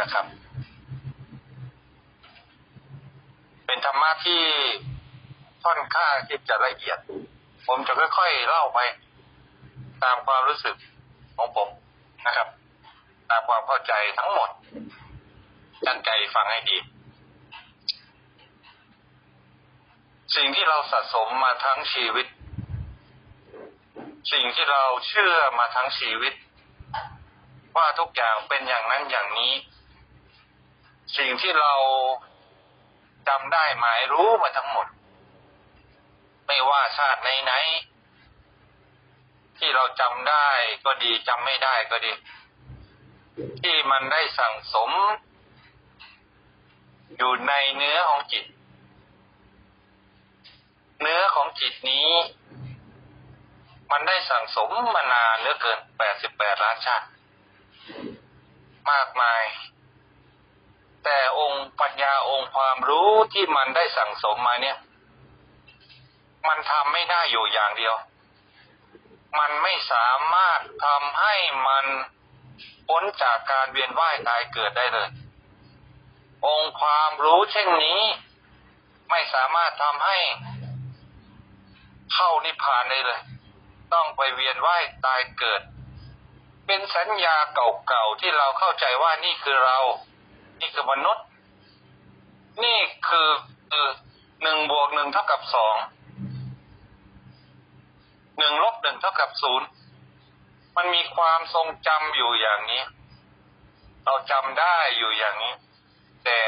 นะครับ เป็นธรรมะที่ค่อนข้างที่จะละเอียด ผมจะค่อยๆเล่าไป ตามความรู้สึกของผมนะครับ ตามความเข้าใจทั้งหมดตั้งใจฟังให้ดี สิ่งที่เราสะสมมาทั้งชีวิต สิ่งที่เราเชื่อมาทั้งชีวิต ว่าทุกอย่างเป็นอย่างนั้นอย่างนี้ สิ่งที่เราจำได้หมายรู้มาทั้งหมด ไม่ว่าชาติไหนๆที่เราจำได้ก็ดีจำไม่ได้ก็ดี ที่มันได้สั่งสม อยู่ในเนื้อของจิต เนื้อของจิตนี้ มันได้สั่งสมมานานเหลือเกิน88ล้านชาติ มากมาย แต่องค์ปัญญาองค์ความรู้ที่มันได้สั่งสมมาเนี่ย มันทำไม่ได้อยู่อย่างเดียว มันไม่สามารถทำให้มันพ้นจากการเวียนว่ายตายเกิดได้เลย องค์ความรู้เช่นนี้ ไม่สามารถทำให้เข้านิพพานได้เลย ต้องไปเวียนว่ายตายเกิด เป็นสัญญาเก่าๆที่เราเข้าใจว่านี่คือเรา นี่คือมนุษย์ นี่คือคือหนึ่งบวกหนึ่งเท่ากับสองหนึ่งลบหนึ่งเท่ากับศูนย์มันมีความทรงจำอยู่อย่างนี้ เราจำได้อยู่อย่างนี้ แต่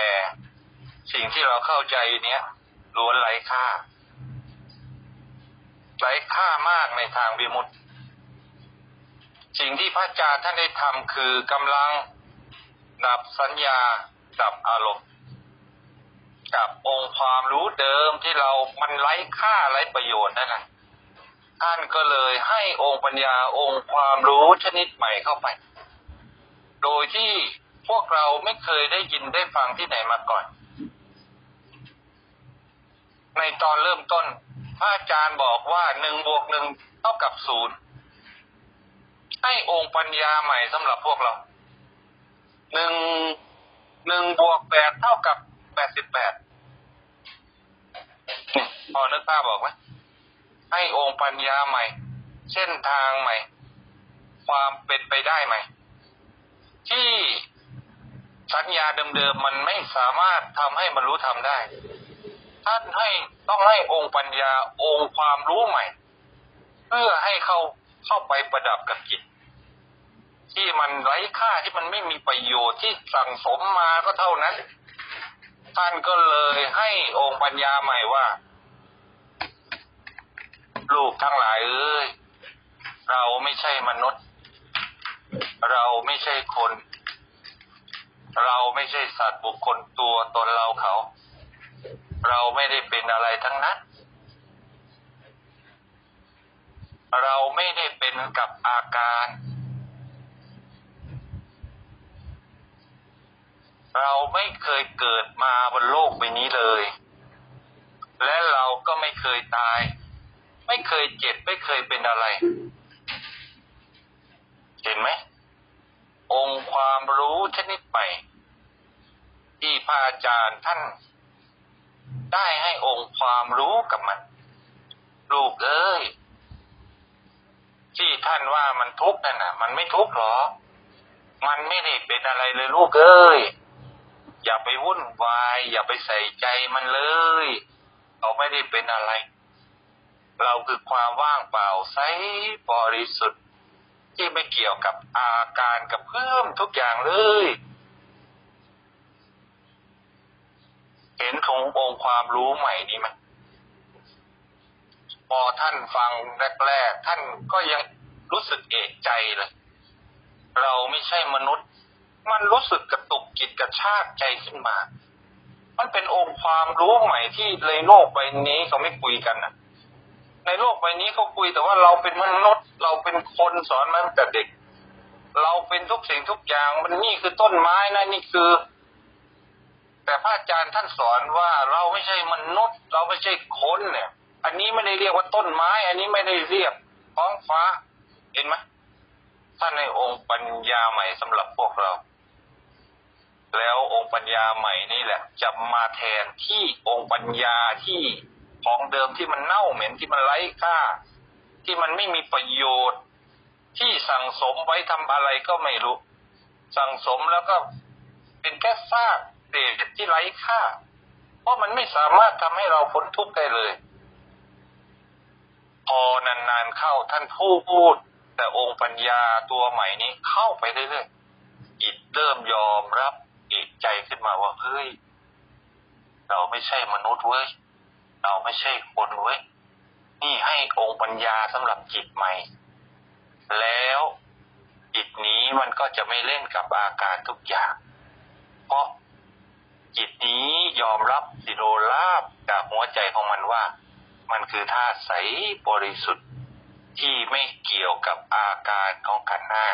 สิ่งที่เราเข้าใจเนี้ยล้วนไร้ค่าไร้ค่ามากในทางวิมุตติ สิ่งที่พระอาจารย์ท่านได้ทำคือกำลัง ดับสัญญาดับอารมณ์กับองค์ความรู้เดิมที่เรา มันไร้ค่าไร้ประโยชน์นั่นแหละท่านก็เลยให้องค์ปัญญาองค์ความรู้ชนิดใหม่เข้าไป โดยที่พวกเราไม่เคยได้ยินได้ฟังที่ไหนมาก่อน ในตอนเริ่มต้น พระอาจารย์บอกว่าหนึ่งบวกหนึ่งเท่ากับศูนย์ให้องค์ปัญญาใหม่สำหรับพวกเรา หนึ่งหนึ่งบวกแปดเท่ากับแปดสิบแปดนี่พอนึกภาพบอกไหมให้องค์ปัญญาใหม่ เส้นทางใหม่ ความเป็นไปได้ใหม่ ที่สัญญาเดิมๆมันไม่สามารถทำให้บรรลุธรรมได้ ท่านให้ต้องให้องค์ปัญญาองค์ความรู้ใหม่ เพื่อให้เขาเข้าไปประดับกับจิต ที่มันไร้ค่าที่มันไม่มีประโยชน์ที่สั่งสมมาก็เท่านั้น ท่านก็เลยให้องค์ปัญญาใหม่ว่า ลูกทั้งหลายเอ้ยเราไม่ใช่มนุษย์ เราไม่ใช่คน เราไม่ใช่สัตว์บุคคลตัวตนเราเขา เราไม่ได้เป็นอะไรทั้งนั้นเราไม่ได้เป็นกับอาการ เราไม่เคยเกิดมาบนโลกใบนี้เลย และเราก็ไม่เคยตาย ไม่เคยเจ็บ ไม่เคยเป็นอะไร เห็นไหม องค์ความรู้ชนิดใหม่ที่พระอาจารย์ท่าน ได้ให้องค์ความรู้กับมัน ลูกเอ้ย ที่ท่านว่ามันทุกข์นั่นน่ะ มันไม่ทุกข์หรอ มันไม่ได้เป็นอะไรเลยลูกเอ้ย อย่าไปวุ่นวาย อย่าไปใส่ใจมันเลยเขาไม่ได้เป็นอะไร เราคือความว่างเปล่าใสบริสุทธิ์ ที่ไม่เกี่ยวกับอาการกับเพิ่มทุกอย่างเลย เห็นขององค์ความรู้ใหม่นี้ไหมพอท่านฟังแรกๆท่านก็ยังรู้สึกเอกใจเลย เราไม่ใช่มนุษย์ มันรู้สึกกระตุกจิตกระชากใจขึ้นมา มันเป็นองค์ความรู้ใหม่ที่ในโลกใบนี้เขาไม่คุยกันนะในโลกใบนี้เขาคุยแต่ว่าเราเป็นมนุษย์เราเป็นคนสอนมาตั้งแต่เด็ก เราเป็นทุกสิ่งทุกอย่าง มันนี่คือต้นไม้นะนี่คือ แต่พระอาจารย์ท่านสอนว่าเราไม่ใช่มนุษย์ เราไม่ใช่คนเนี่ย อันนี้ไม่ได้เรียกว่าต้นไม้ อันนี้ไม่ได้เรียกท้องฟ้า เห็นไหมท่านในองค์ปัญญาใหม่สำหรับพวกเรา แล้วองค์ปัญญาใหม่นี่แหละ จะมาแทนที่องค์ปัญญาที่ของเดิมที่มันเน่าเหม็นที่มันไร้ค่า ที่มันไม่มีประโยชน์ ที่สั่งสมไว้ทำอะไรก็ไม่รู้ สั่งสมแล้วก็เป็นแค่ซากเศษที่ไร้ค่า เพราะมันไม่สามารถทำให้เราพ้นทุกข์ได้เลย พอนานๆเข้าท่านพูด แต่องค์ปัญญาตัวใหม่นี้เข้าไปเรื่อยๆจิตเริ่มยอมรับ ใจขึ้นมาว่าเฮ้ยเราไม่ใช่มนุษย์เว้ยเราไม่ใช่คนเว้ยนี่ให้องค์ปัญญาสำหรับจิตใหม่ แล้วจิตนี้มันก็จะไม่เล่นกับอาการทุกอย่าง เพราะจิตนี้ยอมรับสิโรลาบจากหัวใจของมันว่า มันคือธาตุใสบริสุทธิ์ที่ไม่เกี่ยวกับอาการของขันห้า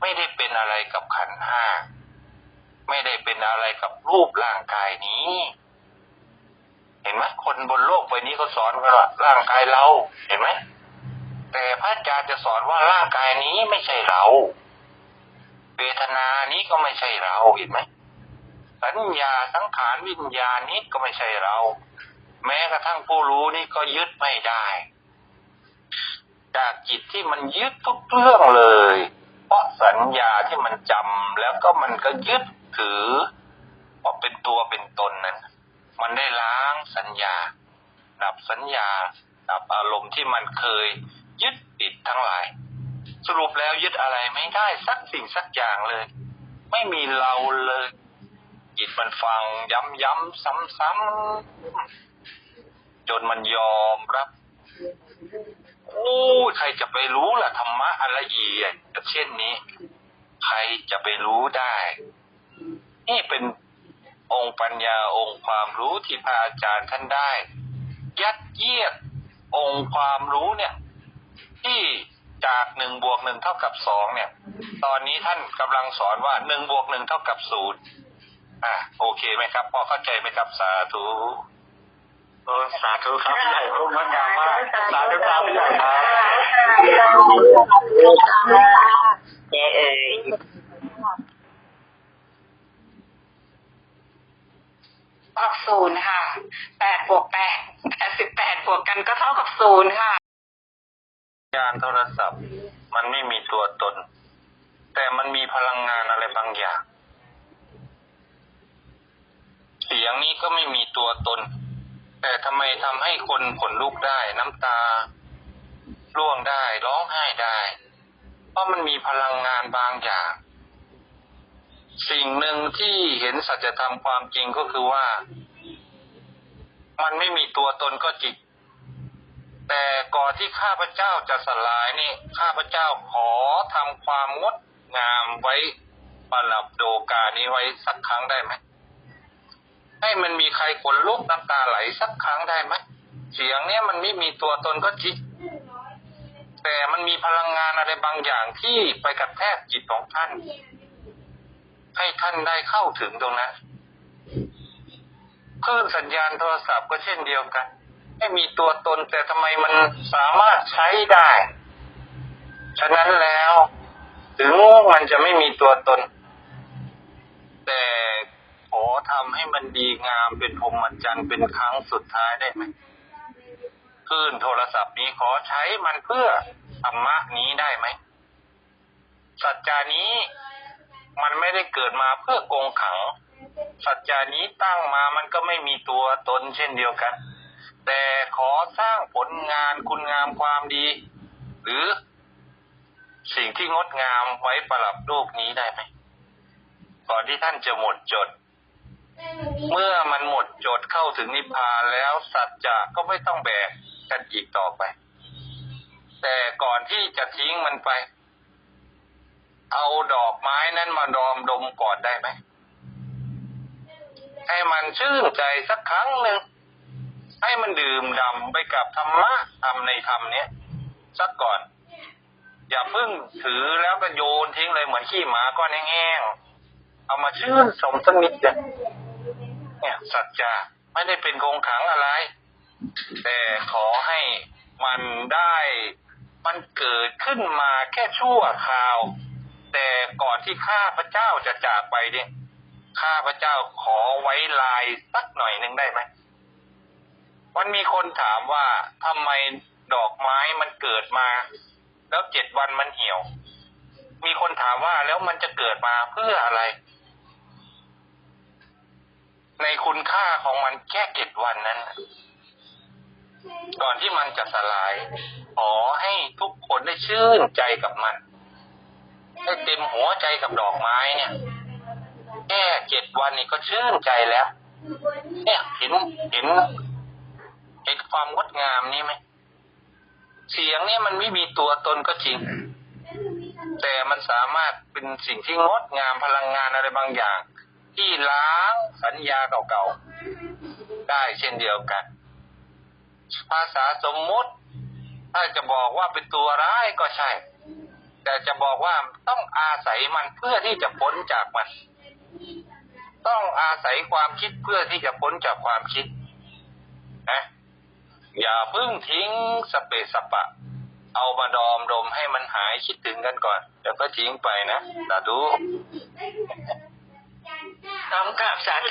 ไม่ได้เป็นอะไรกับขันห้า ไม่ได้เป็นอะไรกับรูปร่างกายนี้ เห็นไหมคนบนโลกใบนี้เขาสอนว่าร่างกายเรา เห็นไหมแต่พระอาจารย์จะสอนว่าร่างกายนี้ไม่ใช่เรา เวทนานี้ก็ไม่ใช่เราเห็นไหมสัญญาสังขารวิญญาณนี้ก็ไม่ใช่เรา แม้กระทั่งผู้รู้นี่ก็ยึดไม่ได้ จากจิตที่มันยึดทุกเรื่องเลย เพราะสัญญาที่มันจำแล้วก็มันก็ยึด ถือเพราเป็นตัวเป็นตนนั้น มันได้ล้างสัญญา ดับสัญญา ดับอารมณ์ที่มันเคยยึดติดทั้งหลาย สรุปแล้วยึดอะไรไม่ได้สักสิ่งสักอย่างเลย ไม่มีเราเลยจิตมันฟังย้ำๆซ้ำๆจนมันยอมรับโอ้ใครจะไปรู้ล่ะธรรมะอันละเอียดเช่นนี้ ใครจะไปรู้ได้ นี่เป็นองค์ปัญญาองค์ความรู้ที่พระอาจารย์ท่านได้ ยัดเยียดองค์ความรู้เนี่ย ที่จากหนึ่งบวกหนึ่งเท่ากับสองเนี่ย ตอนนี้ท่านกำลังสอนว่าหนึ่งบวกหนึ่งเท่ากับศูนย์อะโอเคไหมครับพอเข้าใจไหมครับสาธุโอ้สาธุครับพี่ใหญ่ร่มงดงามมากสาธุครับพี่ใหญ่ครับเจ๊เอ๋ ยออกศูนย์ค่ะ แปดบวกแปดแปดสิบแปดบวกกันก็เท่ากับศูนย์ค่ะ ยานโทรศัพท์ มันไม่มีตัวตน แต่มันมีพลังงานอะไรบางอย่าง เสียงนี้ก็ไม่มีตัวตน แต่ทำไมทำให้คนขนลุกได้น้ำตา ร่วงได้ร้องไห้ได้ เพราะมันมีพลังงานบางอย่าง สิ่งหนึ่งที่เห็นสัจธรรมความจริงก็คือว่า มันไม่มีตัวตนก็จริงแต่ก่อนที่ข้าพเจ้าจะสลายนี่ข้าพเจ้าขอทำความงดงามไว้ประดับโดกานี้ไว้สักครั้งได้ไหมให้มันมีใครขนลุกน้ำตาไหลสักครั้งได้ไหมเสียงเนี้ยมันไม่มีตัวตนก็จริงแต่มันมีพลังงานอะไรบางอย่างที่ไปกระแทกจิตของท่าน ท่านได้เข้าถึงตรงนั้นคลื่นสัญญาณโทรศัพท์ก็เช่นเดียวกัน ไม่มีตัวตนแต่ทำไมมันสามารถใช้ได้ ฉะนั้นแล้ว ถึงมันจะไม่มีตัวตน แต่ขอทำให้มันดีงามเป็นพรหมจรรย์เป็นครั้งสุดท้ายได้ไหมคลื่นโทรศัพท์นี้ขอใช้มันเพื่อธรรมะนี้ได้ไหมสัจจานี้ มันไม่ได้เกิดมาเพื่อโกงขัง สัจจานี้ตั้งมามันก็ไม่มีตัวตนเช่นเดียวกัน แต่ขอสร้างผลงานคุณงามความดี หรือสิ่งที่งดงามไว้ประดับโลกนี้ได้ไหมก่อนที่ท่านจะหมดจด เมื่อมันหมดจดเข้าถึงนิพพานแล้วสัจจะก็ไม่ต้องแบกกันอีกต่อไป แต่ก่อนที่จะทิ้งมันไป เอาดอกไม้นั้นมาดอมดมก่อนได้ไหม ให้มันชื่นใจสักครั้งหนึ่ง ให้มันดื่มดำไปกับธรรมะธรรมในธรรมเนี้ยสักก่อน อย่าเพิ่งถือแล้วก็โยนทิ้งเลยเหมือนขี้หมาก้อนแห้งๆเอามาชื่นชมสักนิดเดียวเนี่ยสัจจะไม่ได้เป็นคงขังอะไร แต่ขอให้มันได้ มันเกิดขึ้นมาแค่ชั่วคราว แต่ก่อนที่ข้าพระเจ้าจะจากไปเนี่ยข้าพระเจ้าขอไว้ลายสักหน่อยหนึ่งได้ไหมมันมีคนถามว่าทำไมดอกไม้มันเกิดมา แล้วเจ็ดวันมันเหี่ยว มีคนถามว่าแล้วมันจะเกิดมาเพื่ออะไร ในคุณค่าของมันแค่เจ็ดวันนั้น ก่อนที่มันจะสลาย ขอให้ทุกคนได้ชื่นใจกับมัน ได้เต็มหัวใจกับดอกไม้เนี่ย แค่เจ็ดวันนี่ก็ชื่นใจแล้ว เนี่ยเห็นเห็นเห็นความงดงามนี่ไหมเสียงเนี่ยมันไม่มีตัวตนก็จริง แต่มันสามารถเป็นสิ่งที่งดงามพลังงานอะไรบางอย่าง ที่ล้างสัญญาเก่าๆได้เช่นเดียวกัน ภาษาสมมุติ ถ้าจะบอกว่าเป็นตัวร้ายก็ใช่ แต่จะบอกว่าต้องอาศัยมันเพื่อที่จะพ้นจากมัน ต้องอาศัยความคิดเพื่อที่จะพ้นจากความคิดนะอย่าเพิ่งทิ้งสเปสปะ เอามาดอมดมให้มันหายคิดถึงกันก่อนเดี๋ยวก็ทิ้งไปนะสาธุน้อมกราบสาธุ